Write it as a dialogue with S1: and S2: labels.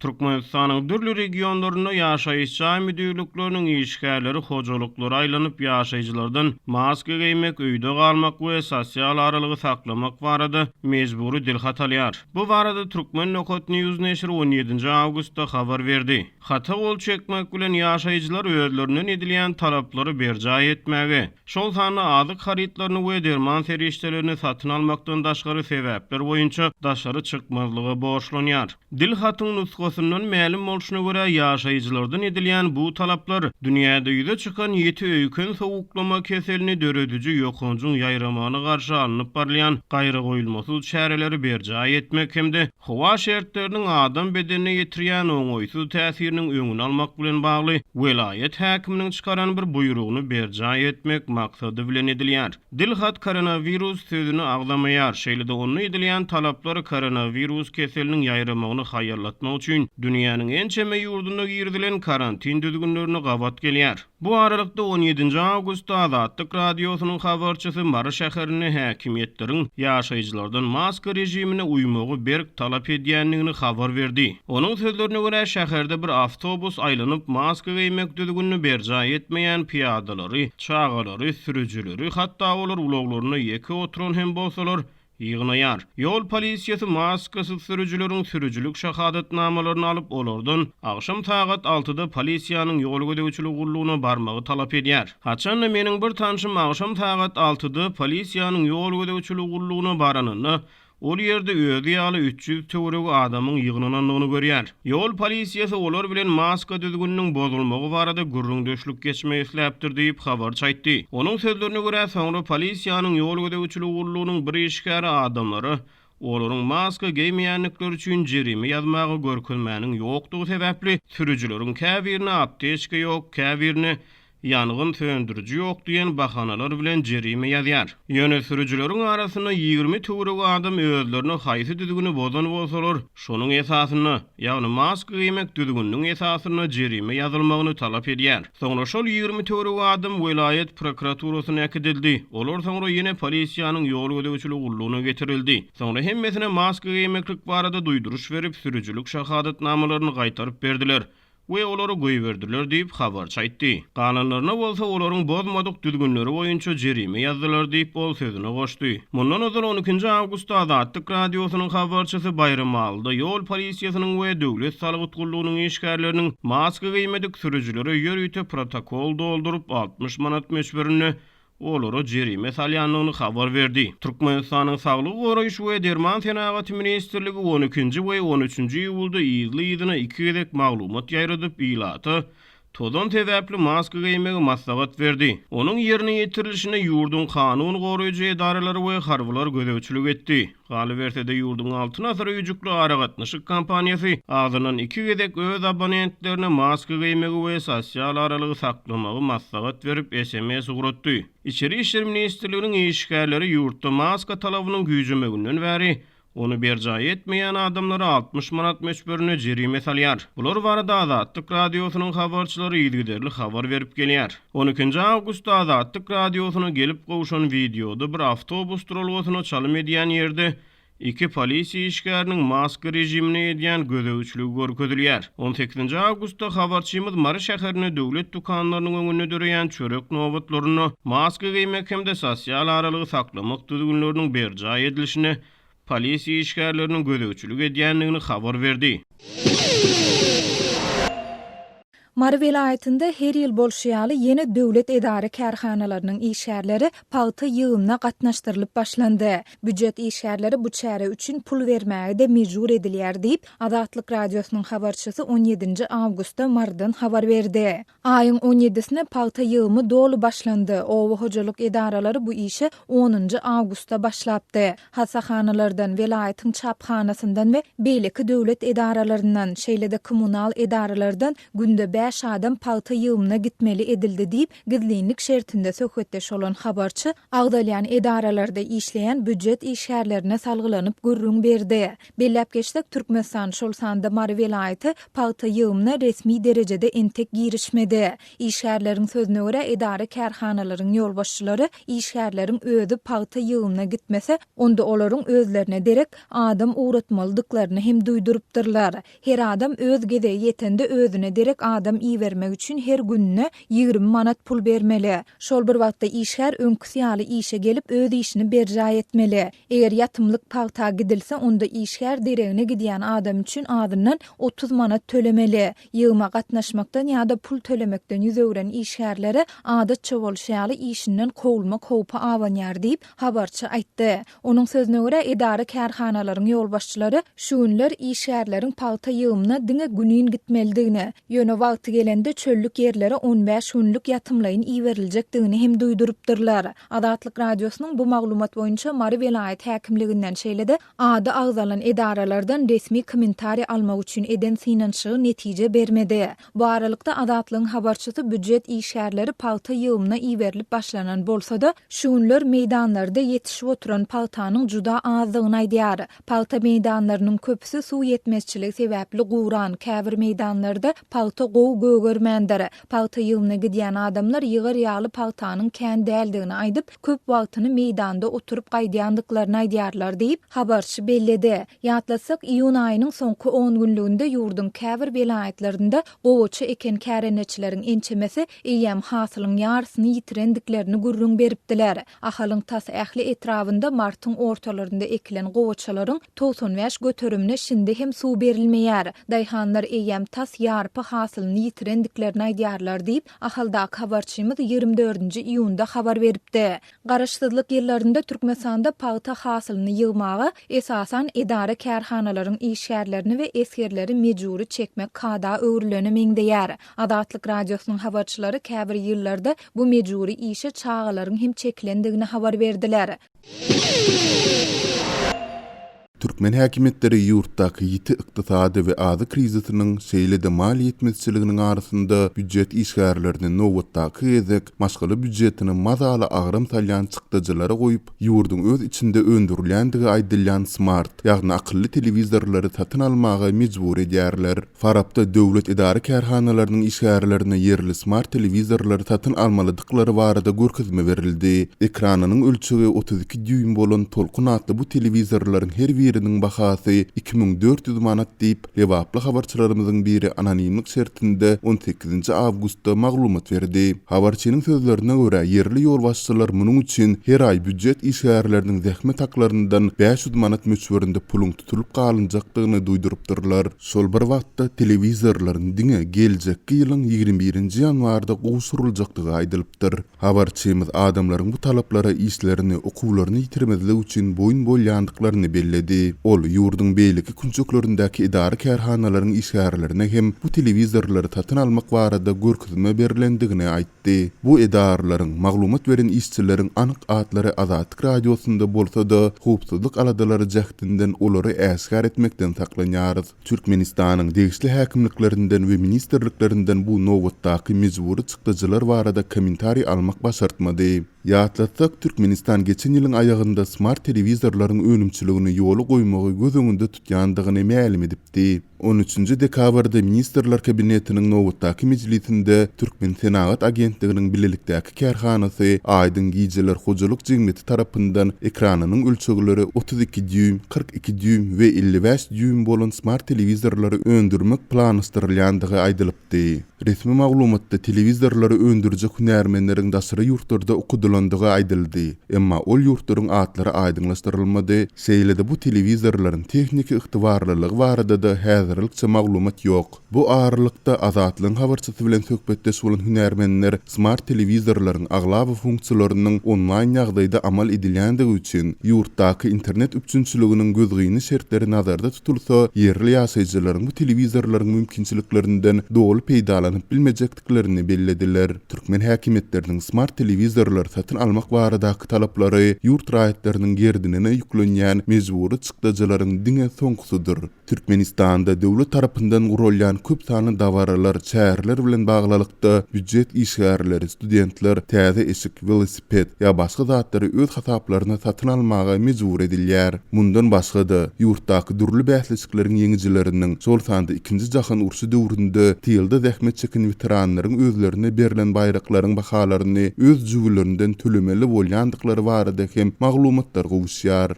S1: Türkmenistanyň dürli regionlarynda ýaşaýyşa müdürlükleriniň işgärleri hojalyklary aýlanyp ýaşaýjylardan maske giymek, öýde galmak we sosial aralygy saklamak barada mejburi dil hatalýar. Bu barada Türkmen Nokot News neşri 17-nji awgustda habar berdi. Hata ol çekmek bilen ýaşaýjylar öýerlerinden edilýän talaplary berjaý etmäge, şol sany azyk haritlaryny we derman serişdelerini satyn almakdan daşgary sebäpler boýunça daşary çykmazlygy borçlanýar. Dil hatyny tapasından mälim bolşuna görä ýaşaýjylardan edilýän bu talaplar dünýäde ýüze çykan ýeti öýkün sowuklama keselini döredüji ýokunjun ýayramany garşy alınıp barlayan gaýry goýulmasy çäreleri berjaý etmek hemde howa şertleriniň adam bedenine ýetirýän oňoýsuz täsiriniň öňüni almak bilen bagly welaýet häkiminiň çykaran bir buyrugyny berjaý etmek maksady bilen edilýär. Dilhat koronavirus sözüni aglamayar şeýle de onu edilýän talaplar koronavirus keseliniň ýaýramagyny haýallatmak üçin üçin dünýäniň en çeme ýurduna girdilen karantin düzgünlerini gabat gelýär. Bu aralykda 17-nji awgustda Azatlyk radiosynyň habarçysy Mara şäherini häkimetleriň ýaşaýjylardan maska rejimine uymagy berk talap edýänligini habar berdi. Onuň sözlerine görä şäherde bir awtobus aýlanyp maska giymek düzgünini berja etmeýän piýadalary, çağalary, sürüjüleri, hatda olar ulaglaryna ýeke oturan hem bolsalar ýygnaýar. Ýol polisiýasy maskasy sürüjüleriň sürüjülük şahadatnamalaryny alyp olardan agşam tagat 6-da polisiýanyň ýol gödäwçilik gurulugyna barmagy talap edýär. Haçan meniň bir tanşym agşam tagat 6-da polisiýanyň ýol gödäwçilik gurulugyna baranyny Ol yerde özü ýaly 300 töweregi adamyň ýygnananyny görýär. Ýol polisiýasy olar bilen maska düzgünniň bozulmagy barada gurrundeşlik geçmeýi isläpdir diýip habar çaýtdy. Onuň sözlerine görä soňra polisiýanyň ýol gödäwçiligi urlugynyň bir işgäri adamlary Olaryň maska geýmeýänlikler üçin jerimi ýazmagy görkülmäniň ýokdugy sebäpli sürüjüleriň käbirini apteşke ýok, käbirini yanğın söndürücü yok diyen bahanalar bilen cerime yazar. Yöne sürüjüleriň arasında 20 tuğruk adam özlerini haysi düzgünü bozan bolsalar, şonun esasını, yani mask giymek düzgününün esasını cerime yazılmağını talap edýär. Soňra şol 20 tuğruk adam velayet prokuraturasına ekidildi. Olar soňra yine polisiýanyň ýol gözegçili gulluğuna getirildi. Soňra hemmesine mask giymeklik barada duyduruş verip sürücülük şahadatnamalaryny gaýtaryp berdiler. we olary goý berdiler diýip habar çaýtdy. Galanlaryna bolsa olaryň bozmadyk düzgünleri boýunça jerime ýazdylar diýip bol sözüne goşdy. Mundan özel 12-nji awgustda Azatlyk radiosynyň habarçysy Bayram Aldy ýol polisiýasynyň we döwlet salyk gutgurlugynyň işgärleriniň maska giýmedik sürüjüleri ýörüýte protokol doldurup 60 manat meşberini Olara jerime salyanlygyny habar berdi. Türkmenistanyň saglyk goraýyş we derman senagat ministrligi 12-nji we 13-nji ýylda ýyzly ýyzyna 2 ýedek maglumat ýaýradyp ýylaty. tozon tezäpli maska giýmegi maslahat berdi. Onuň ýerine ýetirilişine ýurdun kanun goraýjy edaralary we harbylar gözegçilik etdi. Galibertede ýurdun 6 asyra ýüjükli aragatnaşyk kampaniýasy kompaniýasy 2 gezek öz abonentlerine maska giýmegi we sosial aralygy saklamagy maslahat berip SMS ugrutdy. İçeri işler Ministrliginiň işgärleri ýurtda maska talabynyň güýjümeginden bäri Onu berjaý etmeýän adamlara 60 manat möçbörüne jerime salýar. Bular barada Azatlyk radiosynyň habarçylary ýetgiderli habar berip gelýär. 12-nji awgustda Azatlyk radiosyna gelip gowşan videoda bir awtobus durulwasyna çalym edýän ýerde İki polisi işgäriniň maska rejimini edýän gözegçiligi görkezilýär. 18-nji awgustda habarçymyz Mary şäherine döwlet dukanlarynyň öňünde döreýän çörek nowatlaryny, maska giymek hem-de sosial aralygy saklamak düzgünleriniň berja edilişini polisiya işgärlerinin gözegçilik edýändigini habar berdi.
S2: Mary aýtynda her ýyl bolşýaly ýene döwlet edara kärhanalarynyň işgärleri paýta ýygyna gatnaşdyrylyp başlandy. Büdjet işgärleri bu çäre üçin pul bermäge de mejbur edilýär diýip Adatlyk radiosynyň habarçysy 17-nji awgustda mardan habar berdi. Aýyň 17-sine paýta ýygymy dolu başlandy. Owa hojalyk edaralary bu işe 10-njy awgustda başlapdy. Hasahanalardan, vilayatyň çaphanasyndan we beýleki döwlet edaralarynyň, şeýlede kommunal edaralardan günde 5 adam paýta ýygyna gitmeli edildi diýip gizlinlik şertinde söhbetdeş şolan habarçy Agdalyan edaralarda işleyen büdjet işgärlerine salgylanyp gurrun berdi. Bellap geçdik Türkmenistan şol sanda Mari vilayeti paýta ýygyna resmi derejede entek girişmedi. İşgärleriň sözüne görä edara kärhanalaryň ýolbaşçylary işgärleriň öýüdi paýta ýygyna gitmese, onda olaryň özlerine derek adam uğratmalydyklaryny hem duýdurupdyrlar. Her adam öz gede yetende özüne derek adam adam vermek üçin her günni 20 manat pul bermeli. Şol bir wagtda işher öňküsi ýaly işe gelip öz işini berja etmeli. Eger ýatymlyk pagta gidilse onda işher deregine gidýän adam üçin adından 30 manat tölemeli. Yığma gatnaşmakdan ýa-da pul tölemekden ýüz öwren işherlere adat çowulşaly işinden kowulma kowpa awanýar diýip habarçy aýtdy. Onuň sözüne görä edara kärhanalaryň ýolbaşçylary şu günler işherleriň pagta ýygymyna diňe günüň gitmelidigini, ýöne wagty gelende çöllük yerlere 15 günlük yatımlayın iwerilejekdigini hem duýdurypdyrlar. Adatlyk radiosynyň bu maglumat boýunça Mary welaýat häkimliginden şeýlede ady agzalan edaralardan resmi komentari almak üçin eden synanşygy netije bermedi. Bu aralykda adatlyň habarçysy büdjet işgärleri palta ýygyna iwerilip başlanan bolsa da, şuunlar meydanlarda ýetişip oturan paltanyň juda azlygyny aýdýar. Palta meýdanlarynyň köpüsi suw ýetmezçilik sebäpli guran, käbir meydanlarda palta Ow gögörmendere paýta ýylyna gidýän adamlar ýygar ýaly paýtanyň kän däldigini aýdyp, köp wagtyny meýdanda oturup gaýdýandyklaryny aýdýarlar diýip habarçy belledi. Ýatlasak iýun aýynyň soňky 10 günlüginde ýurdun käbir welaýatlarynda gowçy eken käreneçileriň ençemesi eýem hasylyň ýarysyny ýitirendiklerini gurrun beripdiler. Ahalyň tas ähli etrawynda martyň ortalarynda ekilen gowçalaryň 95 götürümne şinde hem suw berilmeýär. Daýhanlar eýem tas ýarpy hasylyny ýitirendiklerini aýdýarlar diýip ahalda habarçymyz 24-nji iýunda habar beripdi. Garaşsyzlyk ýyllarynda Türkmenistanda paýta hasylyny ýygmagy esasan edara kärhanalaryň işgärlerini we esgerleri mejburi çekmek kada öwrüleni meňdeýär. Adatlyk radiosynyň habarçylary käbir ýyllarda bu mejburi işe çağalaryň hem çeklendigini habar berdiler.
S3: Türkmen häkimetleri ýurtdaky ýiti ykdysady we azy krizisynyň şeýlede mal ýetmezçiliginiň arasynda büdjet işgärlerini nowatdaky gezek maşgaly büdjetini mazala agrym salýan çykdyjylara goýup ýurdun öz içinde öndürilendigi aýdylýan smart ýagny akylly telewizorlary satyn almagy mejbur edýärler. Farapda döwlet idara kärhanalarynyň işgärlerini yerli smart telewizorlary satyn almalydyklary barada görkezme berildi. Ekranynyň ölçegi 32 düým bolan tolkun atly bu telewizorlaryň her bir biriniň bahasy 2400 manat diýip levaplı habarçylarymyzyň biri anonimlik şertinde 18 awgustda maglumat berdi. Habarçynyň sözlerine görä yerli ýol başçylar munyň üçin her aý büdjet işgärleriniň zähmet haklarından 500 manat möçberinde pulun tutulup galynjakdygyny duýdurupdyrlar. Şol bir wagtda telewizorlaryň diňe geljekki ýylyň 21-nji ýanwarda gowşuruljakdygy aýdylypdyr. Habarçymyz adamlaryň bu talaplara işlerini, okuwlaryny ýitirmezlik üçin boýun bolýandyklaryny belledi. edildi. Ol yurdun beýliki künçöklerindäki idara kärhanalaryň işgärlerine hem bu telewizorlary tatyn almak barada görkezme berilendigini aýtdy. Bu idaralaryň maglumat beren işçileriň anyk atlary Azatlyk radiosunda bolsa da howpsuzlyk aladalary jähtinden olary äsgär etmekden saklanýarys. Türkmenistanyň degişli häkimliklerinden we ministerliklerinden bu nowatdaky mejburi çykdyjylar barada komentari almak başartmady. Yatlatsak Türkmenistan geçen ýylyň aýagynda smart telewizorlaryň önümçiligini ýoly goýmagy göz öňünde tutýandygyny ma'lum edipdi. 13-nji dekabrda ministrler Kabinetiniň nowatdaky mejlisinde Türkmen Senagat Agentliginiň bilelikdäki kärhanasy aýdyň gijeler hojalyk jigmeti tarapyndan ekranynyň ölçegleri 32 düým, 42 düým we 55 düým bolan smart telewizorlary öndürmek planlaşdyrylýandygy aýdylypdy. Resmi maglumatda telewizorlary öndürjek hünärmenleriň daşary ýurtlarda okudulandygy aýdyldy, emma ol ýurtlaryň atlary aýdyňlaşdyrylmady. Seýlede bu telewizorlaryň tehniki ygtybarlylygy barada da häzirlikçe maglumat ýok. Bu ağırlıkta azatlyň habarçysy bilen söhbetde bolan hünärmenler smart telewizorlaryň aglaby funksiýalarynyň onlaýn ýagdaýda amal edilýändigi üçin ýurtdaky internet üçünçiliginiň gözgüýini şertleri nazarda tutulsa, yerli ýaşaýjylaryň bu telewizorlaryň mümkinçiliklerinden dowul peýdalanyp bilmejekdiklerini bellediler. Türkmen häkimetleriniň smart telewizorlar satyn almak baradaky talaplary ýurt raýatlarynyň gerdinine ýüklenýän mejburi çykdajaların diňe soňkusudur. Türkmenistanda döwlet tarapyndan gurulýan köp sanly dawaralar, şäherler bilen baglylykda büdjet işgärleri, studentler täze eşik, velosiped ýa başga zatlary öz hasaplaryna satyn almaga mejbur edilýär. Mundan başga da ýurtdaky durly bäsleşikleriň ýeňijileriniň sol sanda 2-nji jahan urşy döwründe tiýilde zähmet çekin veteranlaryň özlerine berilen bayraklaryň bahalaryny öz jüwlerinden tölemeli bolýandyklary barada hem maglumatlar gowuşýar.